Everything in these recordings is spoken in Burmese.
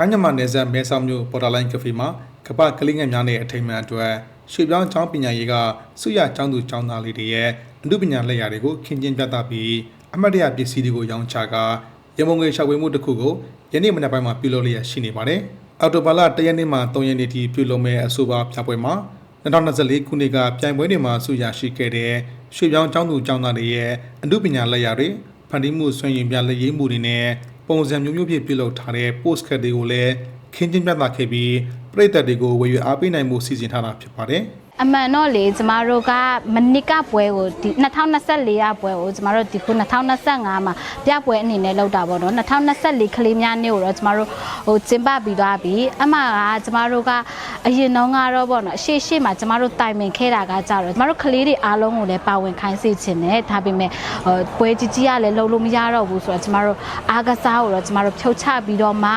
ထိုင်းမြန်မာနယ်စပ်မဲဆောက်မြို့ပေါ်တာလိုင်းကဖေမှာကပ္ပကလေးငယ်များနဲ့အထိမ်းအမှန်အတွက်ရွှေပြောင်းကျောင်းပညာရေးကစုရကျောင်းသူကျောင်းသားလေးတွေရဲ့အမှုပညာလက်ရာတွေကိုခင်းကျင်းပြသပြီးအမတ်တရပစ္စည်းတွေကိုရောင်းချကာရမုံငွေရှောက်ဝဲမှုတစ်ခုကိုယနေ့မနက်ပိုင်းမှာပြုလုပ်လျက်ရှိနေပါတယ်။အော်တိုဘာလ၁ရက်နေ့မှ၃ရက်နေ့ထိပြုလုပ်မဲ့အဆိုပါပြပွဲမှာ2024ခုနှစ်ကပြိုင်ပွဲတွေမှာဆုရရှိခဲ့တဲ့ရွှေပြောင်းကျောင်းသူကျောင်းသားတွေရဲ့အမှုပညာလက်ရာတွေ ဖန်တီးမှုဆွေးရင်ပြလက်ရေးမှုတွေနဲ့ပုံစံမျိုးမျိုးဖြင့်ပြုလုပ်ထားတဲ့ post card တွေကိုလည်းခင်းကျင်းပြသခဲ့ပြီးပြည်သက်တွေကိုဝေယူအားပေးနိုင်မှုစီစဉ်ထားတာဖြစ်ပါတယ်။ အမှန်တော့လေကျမတို့ကမနစ်ကပွဲကိုဒီ2024ရပွဲကိုကျမတို့ဒီခု2025မှာပြပွဲအနေနဲ့လုပ်တာပေါ့နော်2024ကလေးများနေ့ကိုတော့ကျမတို့ဟိုကျင်းပပြီးသွားပြီအမှကကျမတို့ကအရင်တော့ကတော့ပေါ့နော်အရှိရှိမှာကျမတို့တိုင်ပင်ခဲ့တာကကြတော့ကျမတို့ကလေးတွေအားလုံးကိုလည်းပါဝင်ခိုင်းစေချင်တယ်ဒါပေမဲ့ဟိုပွဲကြီးကြီးကလည်းလုံးလို့မရတော့ဘူးဆိုတော့ကျမတို့အားကစားကိုတော့ကျမတို့ဖြုတ်ချပြီးတော့မှ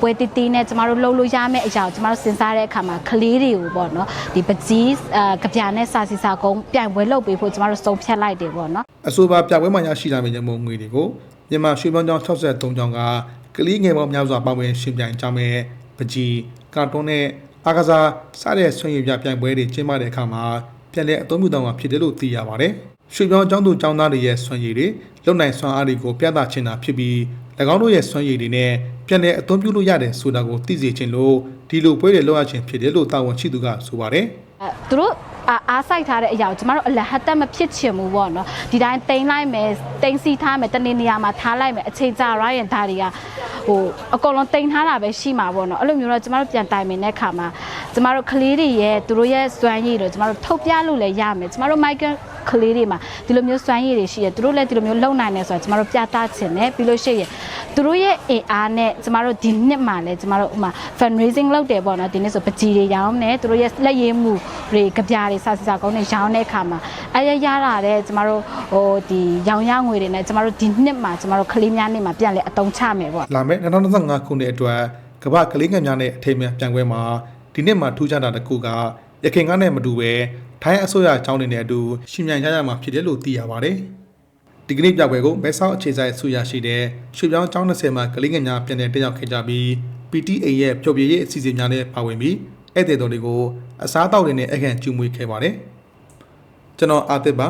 ပွဲတီးတီးနဲ့ကျမတို့လှုပ်လို့ရမယ့်အရာကိုကျမတို့စဉ်းစားတဲ့အခါမှာကလေးတွေကိုပေါ့နော်ဒီပကြီးအာကြပြနဲ့စာစီစာကုန်းပြိုင်ပွဲလုပ်ပေးဖို့ကျမတို့စုံဖြတ်လိုက်တယ်ပေါ့နော်အဆိုပါပြပွဲမှာရရှိလာမယ့်ရမုံငွေတွေကိုမြန်မာရွှေပြောင်းကျောင်း63ကျောင်းကကလေးငယ်ပေါင်းများစွာပါဝင်ရှင်ပြိုင်ကြမဲ့ပကြီးကာတွန်းနဲ့အားကစားစတဲ့ဆွေးနွေးပြပြိုင်ပွဲတွေကျင်းပတဲ့အခါမှာပြန်လည်အသုံးပြုသွားမှာဖြစ်တယ်လို့သိရပါတယ်။ရွှေပြောင်းကျောင်းသူကျောင်းသားတွေရဲ့ဆွမ်းရည်တွေလုံနိုင်ဆွမ်းအားတွေကိုပြသချင်တာဖြစ်ပြီး၎ င်းတို့ရဲ့ဆွမ်းရည်တွေနဲ့ပြန်လည်အသုံးပြုလို့ရတယ်ဆိုတာကိုသိစေချင်လို့ဒီလိုပွဲတွေလုပ်ရခြင်းဖြစ်တယ်လို့တာဝန်ရှိသူကဆိုပါတယ်။အဲသူတို့အာအားဆိုင်ထားတဲ့အရာကိုကျမတို့အလဟတ်တက်မဖြစ်ချင်ဘူးပေါ့နော်ဒီတိုင်းတိန်လိုက်မယ်တိန်စီထားမယ်တနေ့နေရာမှာထားလိုက်မယ်အချိန်ကြာရရင်ဒါတွေကဟိုအကုန်လုံးတိန်ထားတာပဲရှိမှာပေါ့နော်အဲ့လိုမျိုးတော့ကျမတို့ပြန်တိုင်ပင်တဲ့ခါမှာကျမတို့ကလေးတွေရဲ့သူတို့ရဲ့စွမ်းရည်တွေကျမတို့ထုတ်ပြလို့လည်းရမယ်ကျမတို့မိုက်ကကလေးတွေမှာဒီလိုမျိုးစွမ်းရည်တွေရှိရသူတို့လည်းဒီလိုမျိုးလုံနိုင်တယ်ဆိုတော့ကျမတို့ပြသချင်တယ်ပြီးလို့ရှိရင် သူတို့ရဲ့အင်အားနဲ့ကျမတို့ဒီနှစ်မှာလည်းကျမတို့ဥမာ fundraising လုပ်တယ်ပေါ့နော်ဒီနေ့ဆိုပကြီးတွေရောင်းတယ်သူတို့ရဲ့လက်ရည်မှုတွေကပြားတွေစာစီစာကုန်းတွေရောင်းတဲ့အခါမှာအဲရရလာတဲ့ကျမတို့ဟိုဒီရောင်ရငွေတွေနဲ့ကျမတို့ဒီနှစ်မှာကျမတို့ကလေးများနေ့မှာပြန်လဲအတုံးချမယ်ပေါ့လာမယ့်2025ခုနှစ်အတွက်ကမ္ဘာကလေးငယ်များနဲ့အထိမ်းအမှန်ပြိုင်ပွဲမှာဒီနှစ်မှာထူးခြားတာတစ်ခုကရခိုင်ကနဲ့မတူပဲထိုင်းအစိုးရအကြောင်းတွေနဲ့အတူရှင်မြန်ကြရမှာဖြစ်တယ်လို့သိရပါတယ်။ ဒီကနေ့ပြပွဲကိုမဲဆောက်အခြေဆိုင်ဆူရရှိတဲ့ရွှေပြောင်းကျောင်း20မှာကလေးငယ်များပြန်လည်တက်ရောက်ခဲ့ကြပြီး PTA ရဲ့ပျော်ပြည့်ရေးအစီအစဉ်များနဲ့ပါဝင်ပြီးဧည့်သည်တော်တွေကိုအစားအသောက်တွေနဲ့အခန့်ကျူးမွေးခဲ့ပါတယ်။ကျွန်တော်အာသစ်ပါ